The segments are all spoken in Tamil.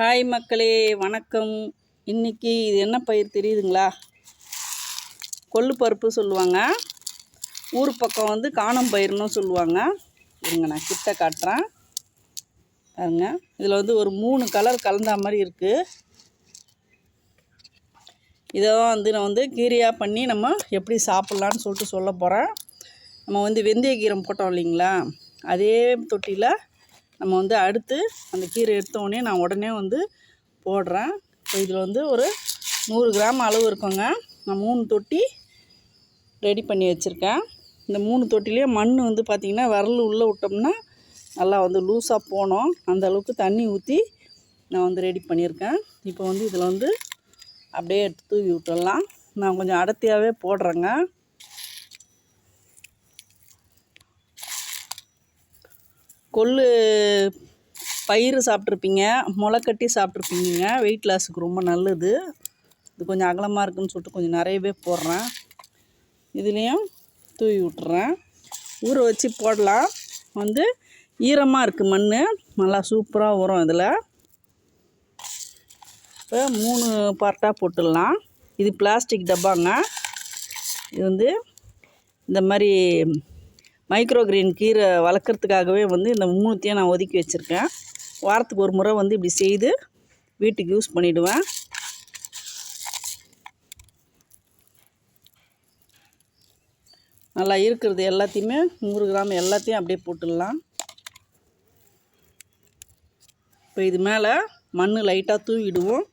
ஹாய் மக்களே வணக்கம். இன்னைக்கு இது என்ன பயிர் தெரியுதுங்களா? கொள்ளு பருப்பு சொல்லுவாங்க. ஊர் பக்கம் வந்து காணம் பயிர்னு சொல்லுவாங்க. இருங்க நான் கிட்ட காட்டுறேன். பாருங்க. இதில் வந்து ஒரு மூணு கலர் கலந்தா மாதிரி இருக்குது இதை வந்து நான் வந்து கீரையாக பண்ணி நம்ம எப்படி சாப்பிட்லான்னு சொல்லிட்டு சொல்ல போகிறேன் நம்ம வந்து வெந்தய கீரம் போட்டோம் இல்லைங்களா? அதே தொட்டியில் நம்ம வந்து அடுத்து அந்த கீரை எடுத்த உடனே நான் உடனே வந்து போடுறேன். இதில் வந்து ஒரு நூறு கிராம் அளவு இருக்குங்க. நான் மூணு தொட்டி ரெடி பண்ணி வச்சுருக்கேன். இந்த மூணு தொட்டிலே மண் வந்து பார்த்திங்கன்னா விரல் உள்ளே விட்டோம்னா நல்லா வந்து லூஸாக போனோம் அந்த அளவுக்கு தண்ணி ஊற்றி நான் வந்து ரெடி பண்ணியிருக்கேன். இப்போ வந்து இதில் வந்து அப்படியே எடுத்து தூவி விட்டுடலாம். நான் கொஞ்சம் அடர்த்தியாகவே போடுறேங்க. கொள்ளு பயிறு சாப்பிட்ருப்பீங்க முளைக்கட்டி சாப்பிட்ருப்பீங்க. வெயிட் லாஸுக்கு ரொம்ப நல்லது. இது கொஞ்சம் அகலமாக இருக்குன்னு சொல்லிட்டு கொஞ்சம் நிறையவே போடுறேன். இதுலேயும் தூவி விட்டுறேன். ஊற வச்சு போடலாம். வந்து ஈரமாக இருக்குது மண் நல்லா சூப்பராக வரும் இதில். இப்போ மூணு பார்ட்டாக போட்டுடலாம். இது பிளாஸ்டிக் டப்பாங்க. இது வந்து இந்த மாதிரி மைக்ரோ கிரீன் கீரை வளர்க்குறதுக்காகவே வந்து இந்த மூணுத்தையும் நான் ஒதுக்கி வச்சுருக்கேன். வாரத்துக்கு ஒரு முறை வந்து இப்படி செய்து வீட்டுக்கு யூஸ் பண்ணிவிடுவேன் நல்லா இருக்கிறது எல்லாத்தையுமே நூறு கிராம் எல்லாத்தையும் அப்படியே போட்டுடலாம். இப்போ இது மேலே மண் லைட்டாக தூவிடுவோம்.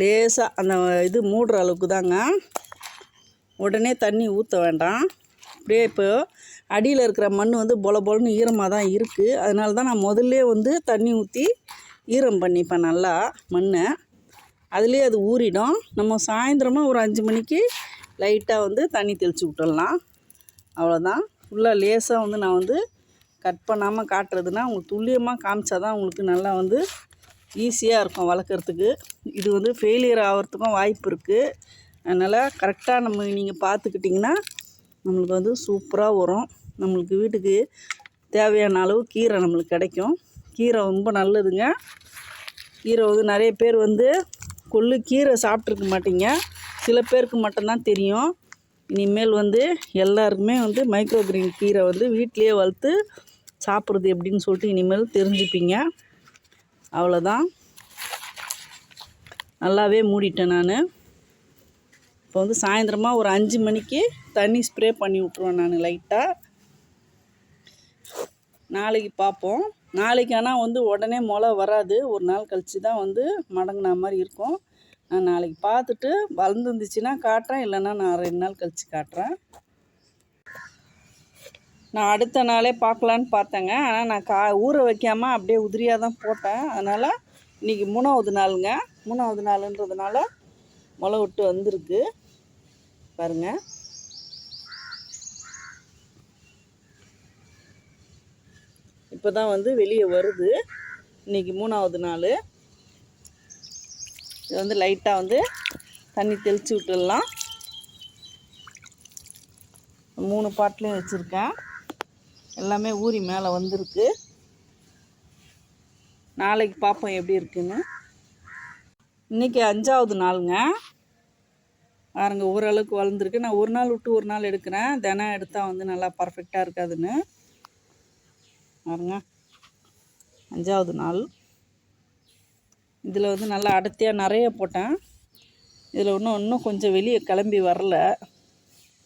லேசாக அந்த இது மூடுற அளவுக்கு தாங்க. உடனே தண்ணி ஊற்ற வேண்டாம். அப்படியே இப்போ அடியில் இருக்கிற மண் வந்து பொல பொலன்னு ஈரமாக தான் இருக்குது அதனால தான் நான் முதல்ல வந்து தண்ணி ஊற்றி ஈரம் பண்ணிப்பேன் நல்லா மண்ணை. அதுலேயே அது ஊறிடும். நம்ம சாயந்தரமாக ஒரு அஞ்சு மணிக்கு லைட்டாக வந்து தண்ணி தெளித்து விட்டுடலாம். அவ்வளோதான் ஃபுல்லாக லேசாக வந்து நான் வந்து கட் பண்ணாமல் காட்டுறதுனா உங்களுக்கு துல்லியமாக காமிச்சா தான் உங்களுக்கு நல்லா வந்து ஈஸியாக இருக்கும் வளர்க்குறதுக்கு. இது வந்து ஃபெயிலியர் ஆகிறதுக்கும் வாய்ப்பு இருக்குது அதனால் கரெக்டாக நம்ம நீங்கள் பார்த்துக்கிட்டிங்கன்னா நம்மளுக்கு வந்து சூப்பராக வரும். நம்மளுக்கு வீட்டுக்கு தேவையான அளவு கீரை நம்மளுக்கு கிடைக்கும். கீரை ரொம்ப நல்லதுங்க. கீரை வந்து நிறைய பேர் வந்து கொள்ளு கீரை சாப்பிட்ருக்க மாட்டீங்க. சில பேருக்கு மட்டும்தான் தெரியும். இனிமேல் வந்து எல்லாருக்குமே வந்து மைக்ரோ கிரீன் கீரை வந்து வீட்டிலையே வளர்த்து சாப்பிட்றது எப்படின்னு சொல்லிட்டு இனிமேல் தெரிஞ்சுப்பீங்க. அவ்வளோதான் நல்லாவே மூடிட்டேன் நான். இப்போ வந்து சாயந்தரமாக ஒரு அஞ்சு மணிக்கு தண்ணி ஸ்ப்ரே பண்ணி விட்ருவேன் நான் லைட்டாக நாளைக்கு பார்ப்போம். நாளைக்கு ஆனால் வந்து உடனே முளை வராது. ஒரு நாள் கழித்து தான் வந்து மடங்கின மாதிரி இருக்கும். நான் நாளைக்கு பார்த்துட்டு வளர்ந்துருந்துச்சின்னா காட்டுறேன். இல்லைன்னா நான் ரெண்டு நாள் கழித்து காட்டுறேன். நான் அடுத்த நாளே பார்க்கலான்னு பார்த்தேங்க. ஆனால் நான் கா ஊற வைக்காமல் அப்படியே உதிரியாக தான் போட்டேன். அதனால் இன்றைக்கி மூணாவது நாளுங்க. மூணாவது நாளுன்றதுனால முளை விட்டு வந்திருக்கு. பாருங்கள் இப்போ தான் வந்து வெளியே வருது. இன்றைக்கி மூணாவது நாள். இது வந்து லைட்டாக வந்து தண்ணி தெளித்து விட்டுடலாம். மூணு பாட்டிலையும் வச்சுருக்கேன். எல்லாமே ஊறி மேலே வந்திருக்கு. நாளைக்கு பார்ப்போம் எப்படி இருக்குன்னு. இன்றைக்கி அஞ்சாவது நாளுங்க. பாருங்க ஓரளவுக்கு வளர்ந்துருக்கு. நான் ஒரு நாள் விட்டு ஒரு நாள் எடுக்கிறேன். தினம் எடுத்தால் வந்து நல்லா பர்ஃபெக்டாக இருக்காதுன்னு. பாருங்க. அஞ்சாவது நாள். இதில் வந்து நல்லா அடர்த்தியாக நிறைய போட்டேன். இதில் இன்னும் இன்னும் கொஞ்சம் வெளியே கிளம்பி வரல.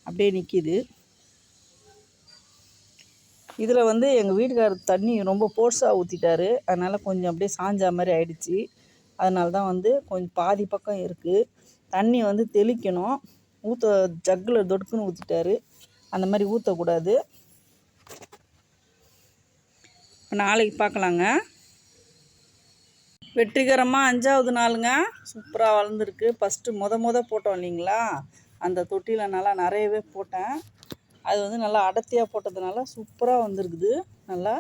அப்படியே நிற்கிது இதில் வந்து எங்கள் வீட்டுக்காரர் தண்ணி ரொம்ப ஃபோர்ஸாக ஊற்றிட்டாரு அதனால் கொஞ்சம் அப்படியே சாஞ்சா மாதிரி ஆயிடுச்சு. அதனால தான் வந்து கொஞ்சம் பாதி பக்கம் இருக்குது தண்ணி வந்து தெளிக்கணும். ஊற்ற ஜக்கில் தொடுக்குன்னு ஊற்றிட்டாரு அந்த மாதிரி ஊற்றக்கூடாது இப்போ நாளைக்கு பார்க்கலாங்க வெற்றிகரமாக அஞ்சாவது நாளுங்க. சூப்பராக வளர்ந்துருக்கு. ஃபஸ்ட்டு முத முத போட்டோம் இல்லைங்களா? அந்த தொட்டியில் நல்லா நிறையவே போட்டேன். அது வந்து நல்லா அடர்த்தியாக போட்டதுனால சூப்பராக வந்திருக்குது. நல்லா.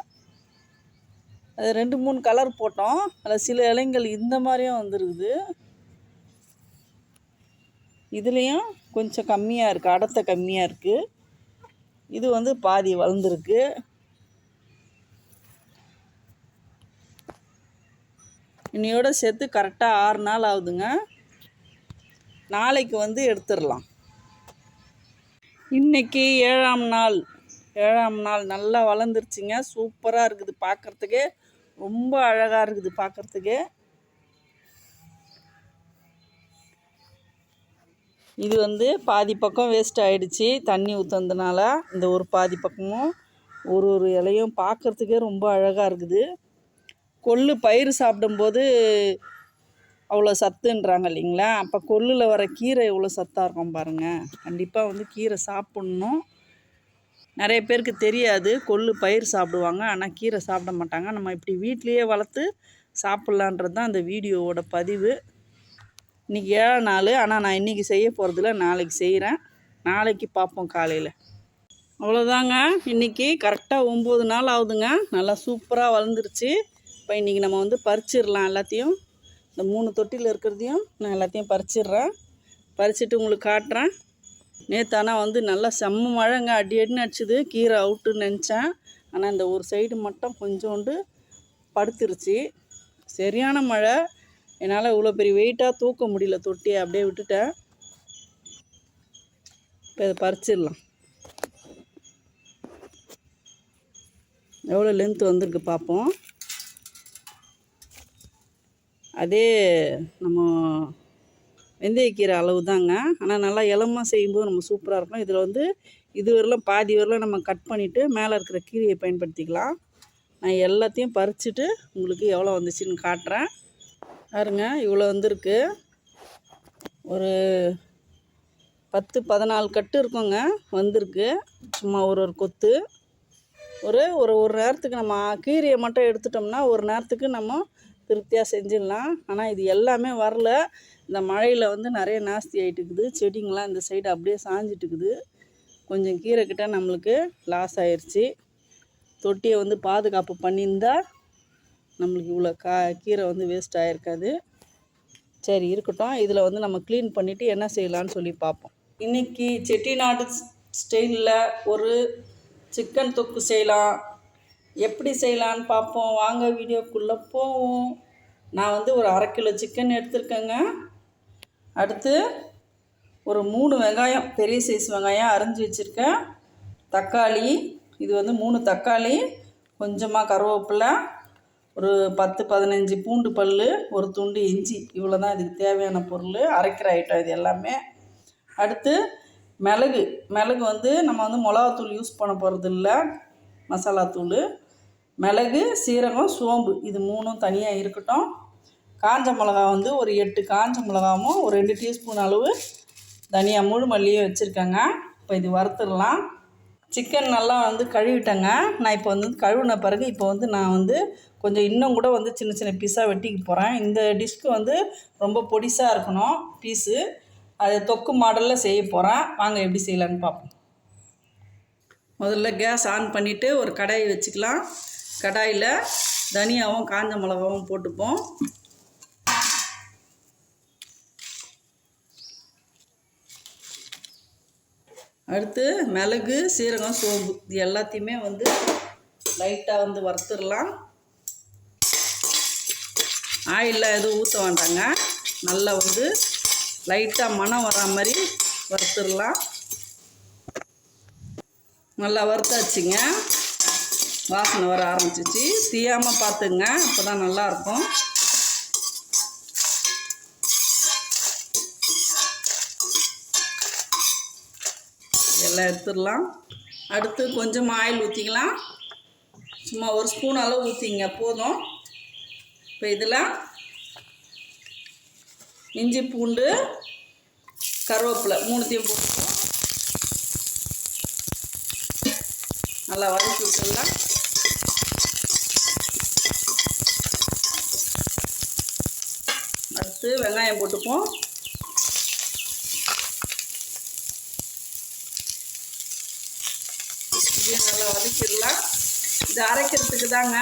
அது ரெண்டு மூணு கலர் போட்டோம். அதில் சில இலைங்கள் இந்த மாதிரியும் வந்துருக்குது. இதுலேயும் கொஞ்சம் கம்மியாக இருக்குது அடத்தை கம்மியாக இருக்குது இது வந்து பாதி வளர்ந்துருக்கு. இன்னையோட சேர்த்து கரெக்டாக ஆறு நாள் ஆகுதுங்க. நாளைக்கு வந்து எடுத்துடலாம். இன்னைக்கு ஏழாம் நாள். ஏழாம் நாள் நல்லா வளர்ந்துருச்சுங்க. சூப்பராக இருக்குது பார்க்குறதுக்கே ரொம்ப அழகாக இருக்குது பார்க்குறதுக்கே இது வந்து பாதி பக்கம் வேஸ்ட் ஆகிடுச்சி தண்ணி ஊற்றுனதுனால இந்த ஒரு பாதி பக்கமும் ஒரு ஒரு இலையும் பார்க்குறதுக்கே ரொம்ப அழகாக இருக்குது. கொள்ளு பயிர் சாப்பிடும்போது அவ்வளோ சத்துன்றாங்க இல்லைங்களா? அப்போ கொள்ளில் வர கீரை எவ்வளோ சத்தாக இருக்கும் பாருங்கள் கண்டிப்பாக வந்து கீரை சாப்பிட்ணும். நிறைய பேருக்கு தெரியாது. கொள்ளு பயிர் சாப்பிடுவாங்க. ஆனால் கீரை சாப்பிட மாட்டாங்க. நம்ம இப்படி வீட்லேயே வளர்த்து சாப்பிட்லான்றது தான் அந்த வீடியோவோட பதிவு. இன்றைக்கி ஏழாம் நாள். ஆனால் நான் இன்றைக்கி செய்ய போகிறதில்ல நாளைக்கு செய்கிறேன் நாளைக்கு பார்ப்போம் காலையில். அவ்வளோதாங்க இன்றைக்கி கரெக்டாக ஒம்பது நாள் ஆகுதுங்க. நல்லா சூப்பராக வளர்ந்துருச்சு. இப்போ இன்றைக்கி நம்ம வந்து பறிச்சிடலாம் எல்லாத்தையும். இந்த மூணு தொட்டியில் இருக்கிறதையும் நான் எல்லாத்தையும் பறிச்சிடுறேன். பறிச்சுட்டு உங்களுக்கு காட்டுறேன். நேற்று ஆனால் வந்து நல்லா செம்ம மழைங்க. அடி அடின்னு அடிச்சுது. கீரை அவுட்டுன்னு நினச்சேன். ஆனால் இந்த ஒரு சைடு மட்டும் கொஞ்சோண்டு படுத்துருச்சு. சரியான மழை. என்னால் இவ்வளோ பெரிய வெயிட்டாக தூக்க முடியல தொட்டியை அப்படியே விட்டுட்டேன். இப்போ இதை பறிச்சிடலாம். எவ்வளோ லென்த் வந்திருக்கு பார்ப்போம். அதே நம்ம வெந்தயக்கீரை அளவு தாங்க ஆனால் நல்லா இளமாக செய்யும்போது நம்ம சூப்பராக இருக்கும். இதில் வந்து இது வரலாம் பாதி வரலாம் நம்ம கட் பண்ணிவிட்டு மேலே இருக்கிற கீரையை பயன்படுத்திக்கலாம். நான் எல்லாத்தையும் பறிச்சுட்டு உங்களுக்கு எவ்வளோ வந்துச்சுன்னு காட்டுறேன். பாருங்க இவ்வளோ வந்திருக்கு. ஒரு பத்து பதினாலு கட்டு இருக்குங்க வந்திருக்கு. சும்மா ஒரு ஒரு கொத்து. ஒரு ஒரு ஒரு நேரத்துக்கு நம்ம கீரையை மட்டும் எடுத்துட்டோம்னா ஒரு நேரத்துக்கு நம்ம திருப்தியாக செஞ்சிடலாம். ஆனால் இது எல்லாமே வரல. இந்த மழையில் வந்து நிறைய நாஸ்தி ஆகிட்டு இருக்குது செடிங்களாம் இந்த சைடு அப்படியே சாஞ்சிட்டு இருக்குது கொஞ்சம் கீரை கிட்ட நம்மளுக்கு லாஸ் ஆயிடுச்சு தொட்டியை வந்து பாதுகாப்பு பண்ணியிருந்தால் நம்மளுக்கு இவ்வளோ கா கீரை வந்து வேஸ்ட் ஆகிருக்காது சரி இருக்கட்டும். இதில் வந்து நம்ம க்ளீன் பண்ணிவிட்டு என்ன செய்யலான்னு சொல்லி பார்ப்போம். இன்றைக்கி செட்டிநாடு ஸ்டைலில் ஒரு சிக்கன் தொக்கு செய்யலாம். எப்படி செய்யலான்னு பார்ப்போம். வாங்க வீடியோக்குள்ளே போவோம். நான் வந்து ஒரு அரை கிலோ சிக்கன் எடுத்திருக்கேங்க. அடுத்து ஒரு மூணு வெங்காயம் பெரிய சைஸ் வெங்காயம் அரிஞ்சு வச்சுருக்கேன். தக்காளி இது வந்து மூணு தக்காளி கொஞ்சமாக கருவேப்பிலை ஒரு பத்து பதினஞ்சு பூண்டு பல் ஒரு துண்டு இஞ்சி இவ்வளோ தான் இதுக்கு தேவையான பொருள். அரைக்கிற ஐட்டம் இது எல்லாமே. அடுத்து மிளகு. மிளகு வந்து நம்ம வந்து மிளகாத்தூள் யூஸ் பண்ண போகிறது இல்லை. மசாலாத்தூள் மிளகு சீரகம் சோம்பு இது மூணும் தனியாக இருக்கட்டும். காஞ்ச மிளகா வந்து ஒரு எட்டு காஞ்ச மிளகாவும் ஒரு ரெண்டு டீஸ்பூன் அளவு தனியாக முழு மல்லியும் வச்சுருக்கேங்க. இப்போ இது வறுத்துடலாம். சிக்கன் நல்லா வந்து கழுவிட்டேங்க. நான் இப்போ வந்து கழுவின பிறகு இப்போ வந்து நான் வந்து கொஞ்சம் இன்னும் கூட வந்து சின்ன சின்ன பீஸாக வெட்டிக்க போகிறேன் இந்த டிஷ்க்கு வந்து ரொம்ப பொடிசாக இருக்கணும் பீஸு அது தொக்கு மாடலில் செய்ய போகிறேன் வாங்க எப்படி செய்யலான்னு பார்ப்போம் முதல்ல கேஸ் ஆன் பண்ணிவிட்டு ஒரு கடாயை வச்சுக்கலாம். கடாயில் தனியாவும் காஞ்ச மிளகாவும் போட்டுப்போம். அடுத்து மிளகு சீரகம் சோம்பு. இது எல்லாத்தையுமே வந்து லைட்டாக வந்து வறுத்துடலாம். ஆயிலில் எதுவும் ஊற்ற வேண்டாங்க. நல்லா வந்து லைட்டாக மணம் வரா மாதிரி வறுத்துடலாம். நல்லா வறுத்தாச்சுங்க. வாசனை வர ஆரம்பிச்சிச்சு. தீயாமல் பார்த்துங்க. அப்போ தான் நல்லாயிருக்கும் எல்லாம் எடுத்துடலாம். அடுத்து கொஞ்சம் ஆயில் ஊற்றிக்கலாம் சும்மா ஒரு ஸ்பூன் அளவு ஊற்றிங்க போதும். இப்போ இதில் இஞ்சி பூண்டு கருவேப்பிலை மூணுத்தையும் போட்டுப்போம் நல்லா வதக்கி விட்டுடலாம். அடுத்து வெங்காயம் போட்டுப்போம். இதையும் நல்லா வதக்கிடலாம். இது அரைக்கிறதுக்கு தாங்க.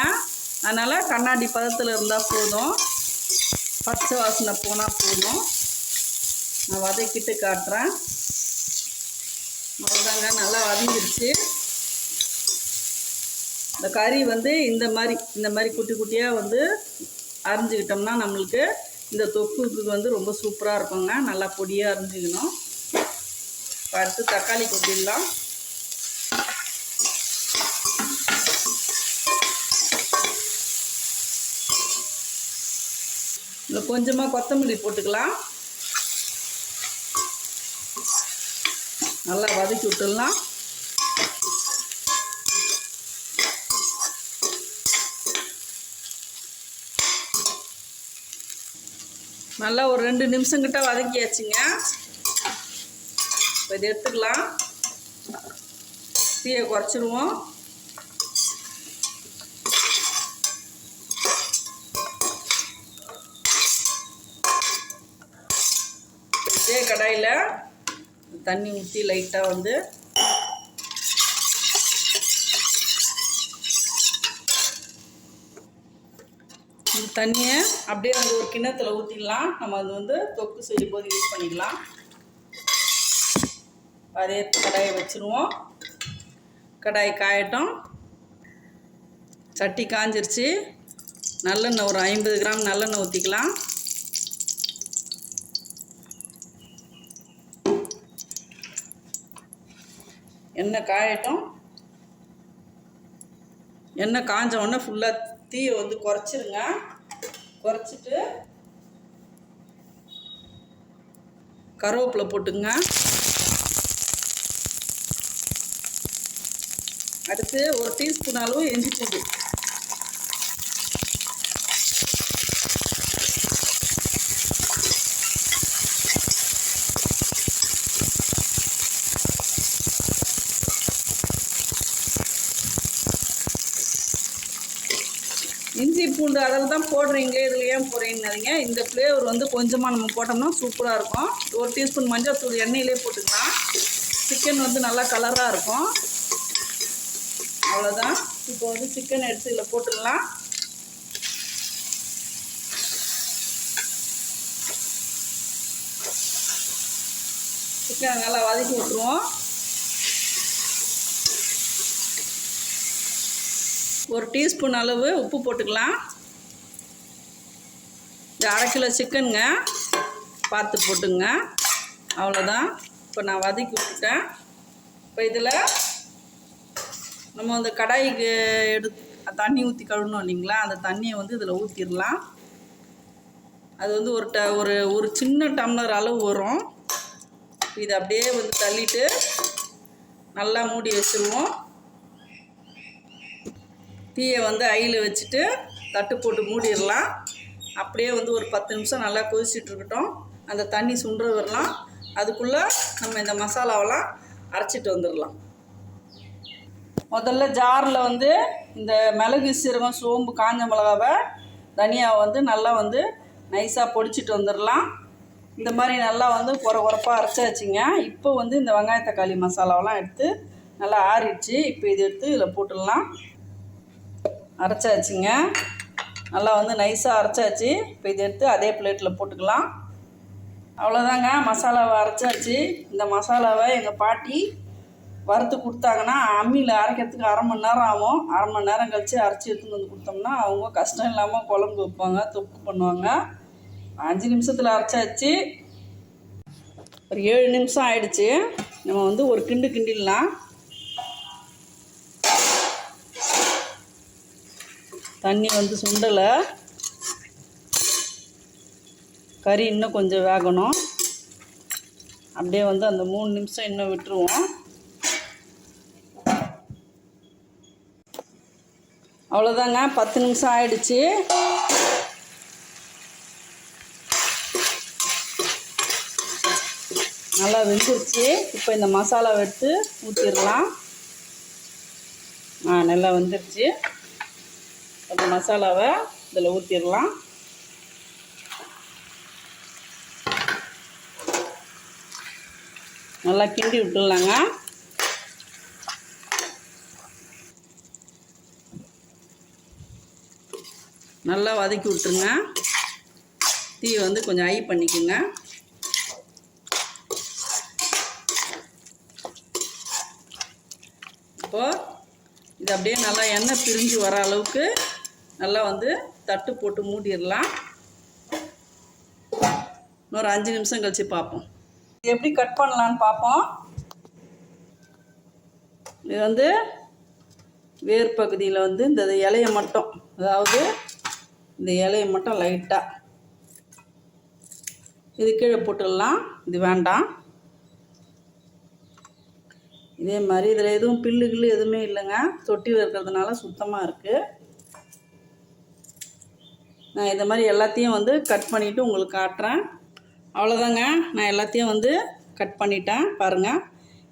அதனால் கண்ணாடி பதத்தில் இருந்தால் போதும். பச்சை வாசனை போனால் போதும். நான் வதக்கிட்டு காட்டுறேன். அவ்வளோதாங்க நல்லா வதங்கிடுச்சு. இந்த கறி வந்து இந்த மாதிரி இந்த மாதிரி குட்டி குட்டியாக வந்து அரிஞ்சுக்கிட்டோம்னா நம்மளுக்கு இந்த தொக்குக்கு வந்து ரொம்ப சூப்பராக இருக்குங்க. நல்லா பொடியாக அரிஞ்சிக்கணும். இப்போ அடுத்து தக்காளி கொட்டிடலாம். இதில் கொஞ்சமாக கொத்தமல்லி போட்டுக்கலாம். நல்லா வதக்கி விட்டுடலாம். நல்லா ஒரு ரெண்டு நிமிஷங்கிட்ட வதக்கியாச்சுங்க. இப்போ இதை எடுத்துக்கலாம். தீயை குறைச்சிருவோம் இதே கடாயில் தண்ணி ஊற்றி லைட்டாக வந்து இந்த தண்ணியை அப்படியே வந்து ஒரு கிண்ணத்தில் ஊற்றிடலாம் நம்ம அது வந்து தொக்கு செய்யும் போது யூஸ் பண்ணிக்கலாம். அதே கடாயை வச்சுருவோம். கடாய் காயட்டும். சட்டி காஞ்சிருச்சு. நல்லெண்ணெய் ஒரு ஐம்பது கிராம் நல்லெண்ணெய் ஊற்றிக்கலாம் எண்ணெய் காயட்டும். எண்ணெய் காஞ்ச உடனே ஃபுல்லாக தீயை வந்து குறைச்சிருங்க. குறைச்சிட்டு கருவேப்பிலை போட்டுங்க. அடுத்து ஒரு டீஸ்பூன் அளவு இஞ்சி பூண்டு இஞ்சி பூண்டு அளவு தான் போடுறீங்க இதில் ஏன் போடுறீங்கன்னாதீங்க இந்த ஃப்ளேவர் வந்து கொஞ்சமாக நம்ம போட்டோம்னா சூப்பராக இருக்கும். ஒரு டீஸ்பூன் மஞ்சள் தூள் எண்ணெயிலே போட்டுக்கலாம். சிக்கன் வந்து நல்லா கலராக இருக்கும். அவ்வளோதான் இப்போ வந்து சிக்கன் எடுத்து இதில் போட்டுடலாம். சிக்கனை நல்லா வதக்கி விட்ருவோம் ஒரு டீஸ்பூன் அளவு உப்பு போட்டுக்கலாம். இது அரை கிலோ சிக்கனுங்க பார்த்து போட்டுங்க. அவ்வளோதான். இப்போ நான் வதக்கி விட்டுட்டேன். இப்போ இதில் நம்ம அந்த கடாய்க்கு எடுத்து தண்ணி ஊற்றி கழுவணும் இல்லைங்களா? அந்த தண்ணியை வந்து இதில் ஊற்றிடலாம் அது வந்து ஒரு ட ஒரு ஒரு சின்ன டம்ளர் அளவு வரும். இதை அப்படியே வந்து தள்ளிட்டு நல்லா மூடி வச்சுருவோம். தீயை வந்து ஐயில் வச்சுட்டு தட்டு போட்டு மூடிடலாம். அப்படியே வந்து ஒரு பத்து நிமிஷம் நல்லா கொதிச்சிட்டு இருக்கட்டும் அந்த தண்ணி சுண்டுற வரலாம். அதுக்குள்ளே நம்ம இந்த மசாலாவெல்லாம் அரைச்சிட்டு வந்துடலாம். முதல்ல ஜாரில் வந்து இந்த மிளகு சீரகம் சோம்பு காஞ்ச மிளகாவை தனியாக வந்து நல்லா வந்து நைஸாக பொடிச்சிட்டு வந்துடலாம். இந்த மாதிரி நல்லா வந்து குறை குறைப்பாக அரைச்சாச்சுங்க. இப்போ வந்து இந்த வெங்காய தக்காளி மசாலாவெல்லாம் எடுத்து நல்லா ஆறிடுச்சு. இப்போ இது எடுத்து இதில் போட்டுடலாம். அரைச்சாச்சுங்க. நல்லா வந்து நைஸாக அரைச்சாச்சு. இப்போ இதை எடுத்து அதே பிளேட்டில் போட்டுக்கலாம். அவ்வளோதாங்க மசாலாவை அரைச்சாச்சு. இந்த மசாலாவை எங்கள் பாட்டி வறுத்து கொடுத்தாங்கன்னா அம்மியில் அரைக்கிறதுக்கு அரை மணி நேரம் ஆகும். அரை மணி நேரம் கழித்து அரைச்சி எடுத்துன்னு வந்து கொடுத்தோம்னா அவங்க கஷ்டம் இல்லாமல் குழம்பு வைப்பாங்க தொக்கு பண்ணுவாங்க. அஞ்சு நிமிஷத்தில் அரைச்சாச்சு. ஒரு ஏழு நிமிஷம் ஆயிடுச்சு. நம்ம வந்து ஒரு கிண்டு கிண்டிடலாம். தண்ணி வந்து சுண்டலை. கறி இன்னும் கொஞ்சம் வேகணும். அப்படியே வந்து அந்த மூணு நிமிஷம் இன்னும் விட்டுருவோம். அவ்வளோதாங்க பத்து நிமிஷம் ஆயிடுச்சு. நல்லா வெந்துருச்சு. இப்போ இந்த மசாலாவை எடுத்து ஊற்றிடலாம் ஆ நல்லா வந்துருச்சு. அந்த மசாலாவை இதில் ஊற்றிடலாம். நல்லா கிண்டி விட்டுடலாங்க. நல்லா வதக்கி விட்டுருங்க. தீ வந்து கொஞ்சம் ஐ பண்ணிக்கோங்க. இப்போது இது அப்படியே நல்லா எண்ணெய் பிரிஞ்சு வர அளவுக்கு நல்லா வந்து தட்டு போட்டு மூடிடலாம். இன்னொரு அஞ்சு நிமிஷம் கழித்து பார்ப்போம். இது எப்படி கட் பண்ணலான்னு பார்ப்போம். இது வந்து வேர் பகுதியில் வந்து இந்த இலையை மட்டும் அதாவது இந்த இலையை மட்டும் லைட்டாக இது கீழே போட்டுடலாம். இது வேண்டாம். இதே மாதிரி இதில் எதுவும் பில்லு கில்லு எதுவுமே இல்லைங்க. தொட்டியில் இருக்கிறதுனால சுத்தமாக இருக்குது நான் இந்த மாதிரி எல்லாத்தையும் வந்து கட் பண்ணிவிட்டு உங்களுக்கு காட்டுறேன். அவ்வளோதாங்க நான் எல்லாத்தையும் வந்து கட் பண்ணிட்டேன். பாருங்கள்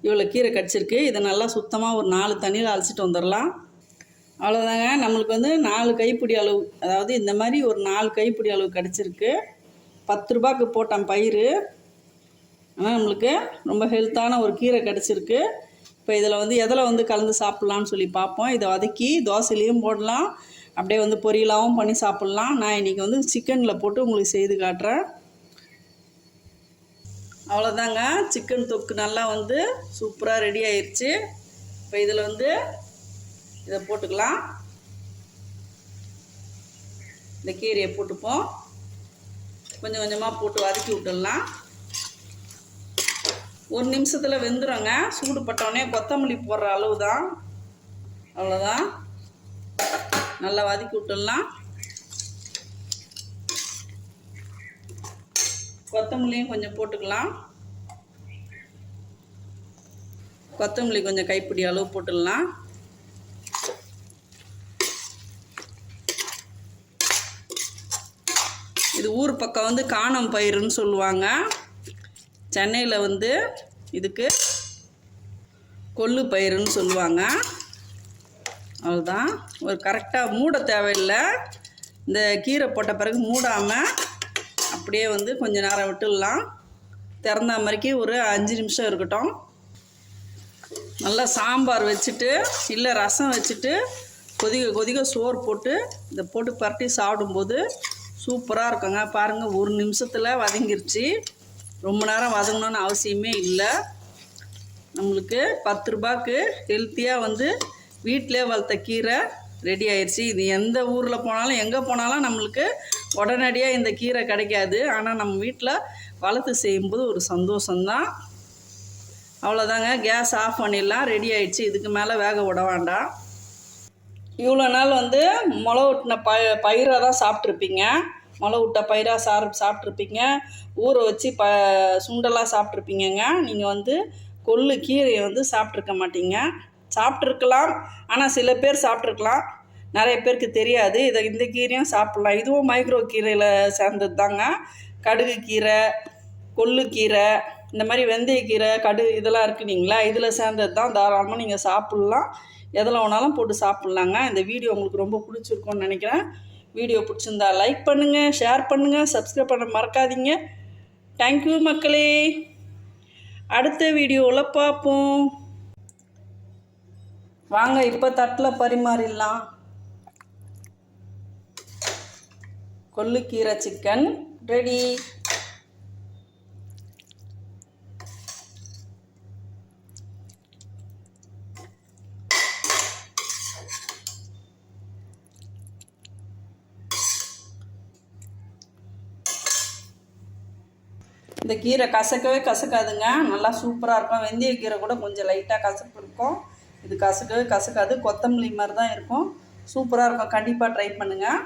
இவ்வளோ கீரை கடிச்சிருக்கு. இதை நல்லா சுத்தமாக ஒரு நாலு தண்ணியில் அலசிட்டு வந்துடலாம். அவ்வளோதாங்க நம்மளுக்கு வந்து நாலு கைப்பிடி அளவு அதாவது இந்த மாதிரி ஒரு நாலு கைப்பிடி அளவு கிடச்சிருக்கு. பத்து ரூபாய்க்கு போட்டேன் பயிர் ஆனால் நம்மளுக்கு ரொம்ப ஹெல்த்தான ஒரு கீரை கிடச்சிருக்கு. இப்போ இதில் வந்து எதில் வந்து கலந்து சாப்பிட்லான்னு சொல்லி பார்ப்போம். இதை வதக்கி தோசையிலையும் போடலாம். அப்படியே வந்து பொரியலாகவும் பண்ணி சாப்பிட்லாம். நான் இன்றைக்கி வந்து சிக்கனில் போட்டு உங்களுக்கு செய்து காட்டுறேன். அவ்வளோதாங்க சிக்கன் தொக்கு நல்லா வந்து சூப்பராக ரெடி ஆயிடுச்சு இப்போ இதில் வந்து இதை போட்டுக்கலாம். இந்த கீரையை போட்டுப்போம். கொஞ்சம் கொஞ்சமாக போட்டு வதக்கி விட்டுடலாம். ஒரு நிமிஷத்தில் வெந்துடுங்க சூடு பட்டோடனே கொத்தமல்லி போடுற அளவு தான் அவ்வளோதான் நல்லா வதக்கி விட்டுடலாம். கொத்தமல்லியும் கொஞ்சம் போட்டுக்கலாம். கொத்தமல்லி கொஞ்சம் கைப்பிடி அளவு போட்டுடலாம். இது ஊர் பக்கம் வந்து காணம் பயிருன்னு சொல்லுவாங்க. சென்னையில் வந்து இதுக்கு கொள்ளு பயிருன்னு சொல்லுவாங்க. அவ்வளோதான் ஒரு கரெக்டாக மூட தேவையில்லை. இந்த கீரை போட்ட பிறகு மூடாமல் அப்படியே வந்து கொஞ்ச நேரம் விட்டுடலாம். திறந்த மாதிரிக்கு ஒரு அஞ்சு நிமிஷம் இருக்கட்டும். நல்லா சாம்பார் வச்சுட்டு இல்லை ரசம் வச்சுட்டு கொதிக்க கொதிக்க சோறு போட்டு இதை போட்டு பரட்டி சாப்பிடும்போது சூப்பராக இருக்குங்க. பாருங்கள் ஒரு நிமிஷத்தில் வதங்கிருச்சு. ரொம்ப நேரம் வதங்கணும்னு அவசியமே இல்லை. நம்மளுக்கு பத்து ரூபாய்க்கு ஹெல்த்தியாக வந்து வீட்டிலே வளர்த்த கீரை ரெடி ஆயிடுச்சு இது எந்த ஊரில் போனாலும் எங்கே போனாலும் நம்மளுக்கு உடனடியாக இந்த கீரை கிடைக்காது. ஆனால் நம்ம வீட்டில் வளர்த்து செய்யும்போது ஒரு சந்தோஷம்தான். அவ்வளோதாங்க கேஸ் ஆஃப் பண்ணிடலாம். ரெடி ஆயிடுச்சு இதுக்கு மேலே வேக விட வேண்டாம். இவ்வளோ நாள் வந்து முளை விட்டின ப பயிராக தான் சாப்பிட்ருப்பீங்க முளை விட்ட பயிராக சார் சாப்பிட்ருப்பீங்க ஊற வச்சு ப சுண்டலாக சாப்பிட்ருப்பீங்கங்க நீங்கள் வந்து கொள்ளு கீரையை வந்து சாப்பிட்ருக்க மாட்டீங்க. சாப்பிட்ருக்கலாம் ஆனால் சில பேர் சாப்பிட்ருக்கலாம் நிறைய பேருக்கு தெரியாது. இதை இந்த கீரையும் சாப்பிட்லாம். இதுவும் மைக்ரோ கீரையில் சேர்ந்தது தாங்க கடுகு கீரை கொள்ளு கீரை இந்த மாதிரி வெந்தயக்கீரை கடு இதெல்லாம் இருக்குனீங்களா இதில் சேர்ந்தது தான் தாராளமாக நீங்கள் சாப்பிட்லாம். எதில் வேணாலும் போட்டு சாப்பிட்லாங்க. இந்த வீடியோ உங்களுக்கு ரொம்ப பிடிச்சிருக்கும்னு நினைக்கிறேன். வீடியோ பிடிச்சிருந்தா லைக் பண்ணுங்கள் ஷேர் பண்ணுங்கள் சப்ஸ்கிரைப் பண்ண மறக்காதீங்க. தேங்க்யூ மக்களே. அடுத்த வீடியோவில் பார்ப்போம். வாங்க இப்போ தட்டில் பரிமாறிடலாம். கொள்ளுக்கீரை சிக்கன் ரெடி இந்த கீரை கசக்கவே கசக்காதுங்க. நல்லா சூப்பராக இருக்கும். வெந்தய கீரை கூட கொஞ்சம் லைட்டாக கசப்பு இருக்கும். இது கசுக்கு கசக்காது கொத்தமல்லி மாதிரி தான் இருக்கும். சூப்பராக இருக்கும். கண்டிப்பாக ட்ரை பண்ணுங்கள்